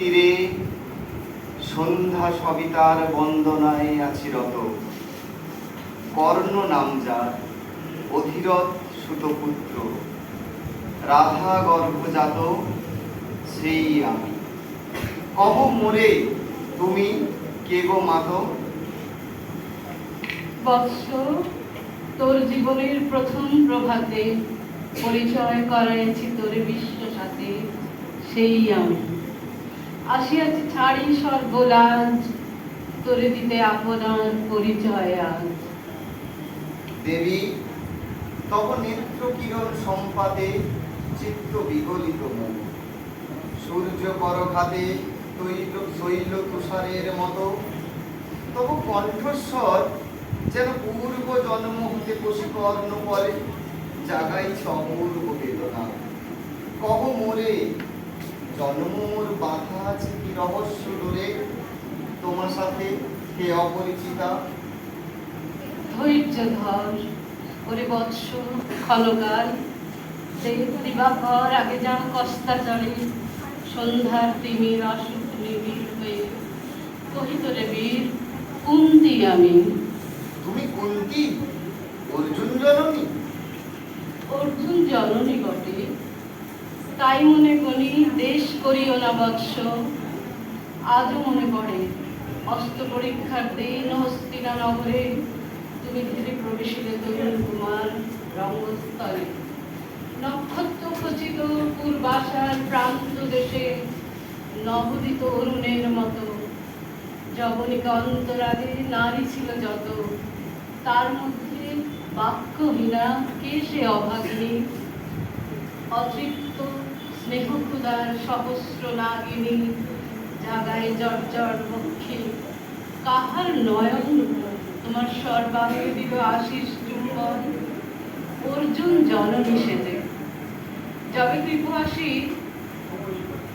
তীরে সন্ধ্যা সবিতার বন্দনায় আছি রত। কর্ণ নাম যার, অধীরথ সুতপুত্র। রাধা গর্ভজাত, সেই আমি। কব মোরে তুমি কে গো মাত? বৎস, তোর জীবনের প্রথম প্রভাতে পরিচয় করাইছি তোর বিশ্ব সাথে সেই আমি। আসিয়াছি ছাড়ি সর্বলাজ তোরে দিতে আপনার পরিচয় আজ। দেবী, তব নেত্র কিরণ সম্পাদে চিত্ত বিগলিত মুখ সূর্য করঘাতে তৈল শৈল তুষারের মতো। তব কণ্ঠস্বর যেন পূর্ব জন্ম হতে বশীকর্ণ করে, জাগাইছে অপূর্ব বেদনা। কহ মোরে জন্মর বাধা আছে কি রহস্য ডোরে তোমার সাথে কে অপরিচিতা? ধৈর্য ধর ওরে বৎস ক্ষণকাল দেহ দিবাকর আগে যান কস্তা চড়ে সন্ধ্যার তিমির অসুখ নিবিড় হয়ে কহিত রে বীর কুন্তি আমি। তুমি কুন্তি? অর্জুন জননী? অর্জুন জননী বটে। তাই মনে করি, দেশ করিও না বৎস। আজও মনে পড়ে অস্ত্র পরীক্ষার দিন হস্তিনা নগরে তুমি ধীরে প্রবেশিলে তরুণ কুমার রঙ্গস্থলে। নক্ষত্র খচিত পূর্বাশার প্রান্ত দেশে নবদিত অরুণের মতো। জবনিকা অন্তরালে নারী ছিল যত, তার মধ্যে বাক্যহীনা কে সে অভাগিনী? অতৃপ্ত স্নেহক্ষুদার সহস্র নাগিনী জাগায় জর্জর পক্ষে কাহার নয়ন তোমার সর্বাঙ্গে দিল আশিস চুম্বন? অর্জুন জননী সেজে যবে আসি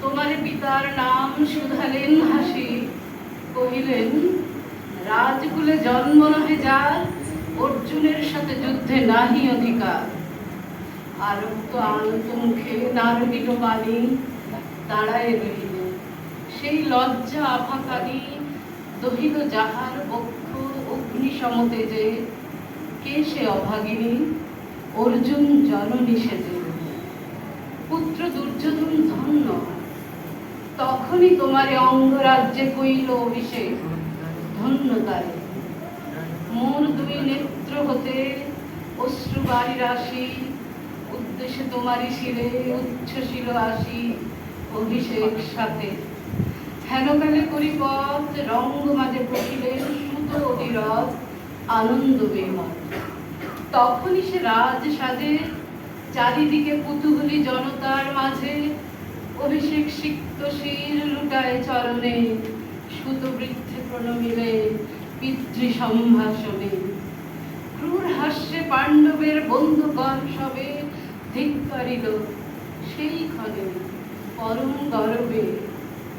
তোমার পিতার নাম শুধালেন হাসি। কহিলেন, রাজকুলে জন্ম নহে যার, অর্জুনের সাথে যুদ্ধে নাহি অধিকার। আরক্ত আনত মুখে বাণী দাঁড়ায় রহিল। সেই লজ্জা আভাকারী দহিল যাহার বক্ষ অগ্নি কে সে অভাগিনী? অর্জুন জননী সেজে পুত্র দুর্যোধন ধন্য, তখনই তোমারে অঙ্গরাজ্যে কইল অভিষেক, ধন্য তারে। মোর দুই নেত্র হতে অশ্রু রাশি উদ্দেশ্যে তোমারই শিরে উচ্ছ্বসিল আসি অভিষেক সাথে। হেনকালে করি পথ, রঙ্গ মাঝে পড়িলেন সুত অধিরথ, আনন্দ বেমত তখনই সে রাজ সাজে, চারিদিকে কুতুহলী জনতার মাঝে। অভিষেক সিক্ত শির লুটায় চরণে সুত বৃদ্ধে প্রণমিলে পিতৃ সম্ভাষণে ক্রূর হাস্যে পাণ্ডবের বন্ধুগণ সবে ধিক্কারিল সেই ক্ষণে পরম গরবে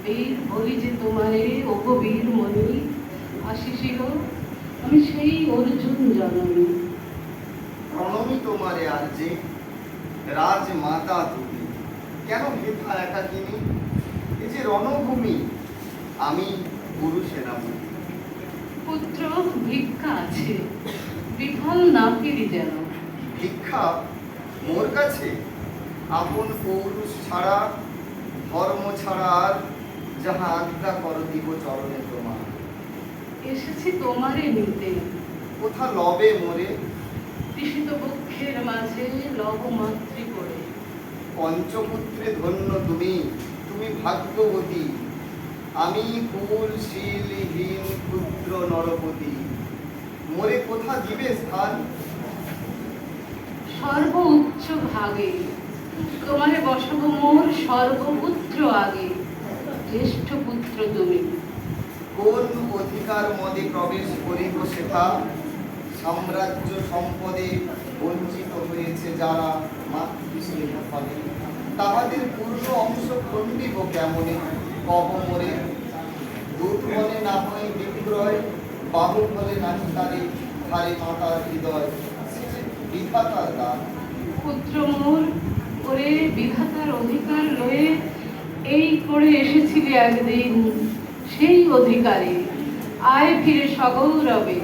বীর বলি যে তোমারে অপবীর মনি আসিছিল আমি সেই অর্জুন জননী। প্রণমী তোমারে আর যে রাজমাতা তুমি। কেন হেথা একাকিনী এই যে রণভূমি আমি গুরু সেনাপতি পুত্র ভিক্ষা আছে। বিফল না ফিরি যেন? ভিক্ষা মোর কাছে আপন পৌরুষ ছাড়া ধর্ম ছাড়া আর যাহা আজ্ঞা কর দিব চরণে তোমার এসেছি তোমারে নিতে। কোথা লবে মোরে? তৃষিত বক্ষের মাঝে লব মাতৃ করে। পঞ্চপুত্রে ধন্য তুমি তুমি ভাগ্যবতী। আমি কুল শীলহীন ক্ষুদ্র নরপতি। মোরে কোথা দিবে স্থান? সর্ব উচ্চ ভাগে তোমারে বসব মোর সর্বপুত্র আগে। জ্যেষ্ঠ পুত্র তুমি। কোন অধিকার মদে প্রবেশ করিব সেথা? সাম্রাজ্য সম্পদে বঞ্চিত হয়েছে যারা মাতৃস্নেহ ফলে তাহাদের পূর্ণ অংশ খণ্ডিব কেমনে? কব মোরে। দূত বলে না হয় বিক্রয়, বাহু বলে নাহি তারে ধারে মাতার হৃদয়। পুত্র মোর ওরে বিধাতার অধিকার লয়ে এই করে এসেছিলে একদিন সেই অধিকারে। আয় ফিরে সগৌরবে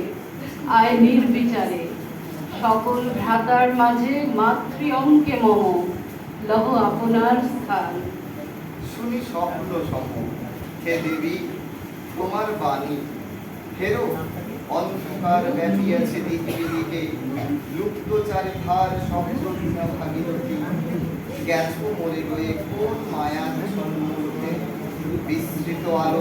আয় নির্বিচারে। সকল ভ্রাতার মাঝে মাতৃ অঙ্কে মম লহ আপনার স্থান। শুনি স্বপ্ন সম হে দেবী তোমার বাণী। ফেরো অন্ধকার ব্যাপিয়াছে দিকে দিকে লুপ্ত চারিধার শব্দ বিনা ভাগীরথী গেছো মরে রয়ে কোন মায়ার সন্মুখে বিস্তৃত আলো